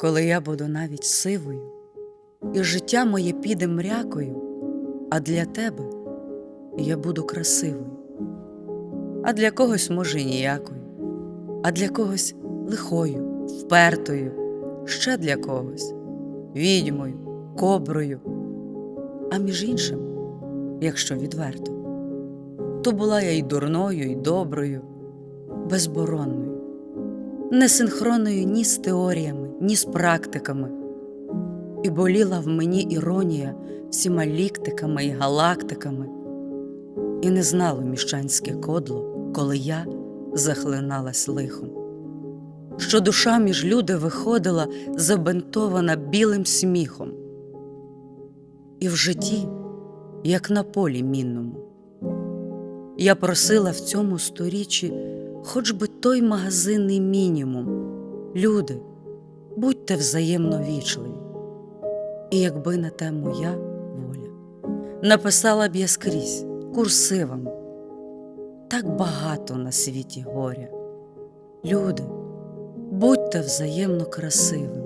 коли я буду навіть сивою, і життя моє піде мрякою, а для тебе я буду красивою, а для когось, може, ніякою, а для когось лихою, впертою, ще для когось відьмою, коброю. А між іншим, якщо відверто, то була я й дурною, і доброю, безборонною, несинхронною ні з теоріями, ні з практиками, і боліла в мені іронія всіма ліктиками і галактиками, і не знало міщанське кодло, коли я захлиналась лихом, що душа між люди виходила забинтована білим сміхом, і в житті, як на полі мінному. Я просила в цьому сторіччі хоч би той магазинний мінімум. Люди, будьте взаємно вічливі. І якби на те моя воля, написала б я скрізь курсивами. Так багато на світі горя. Люди, будьте взаємно красивими.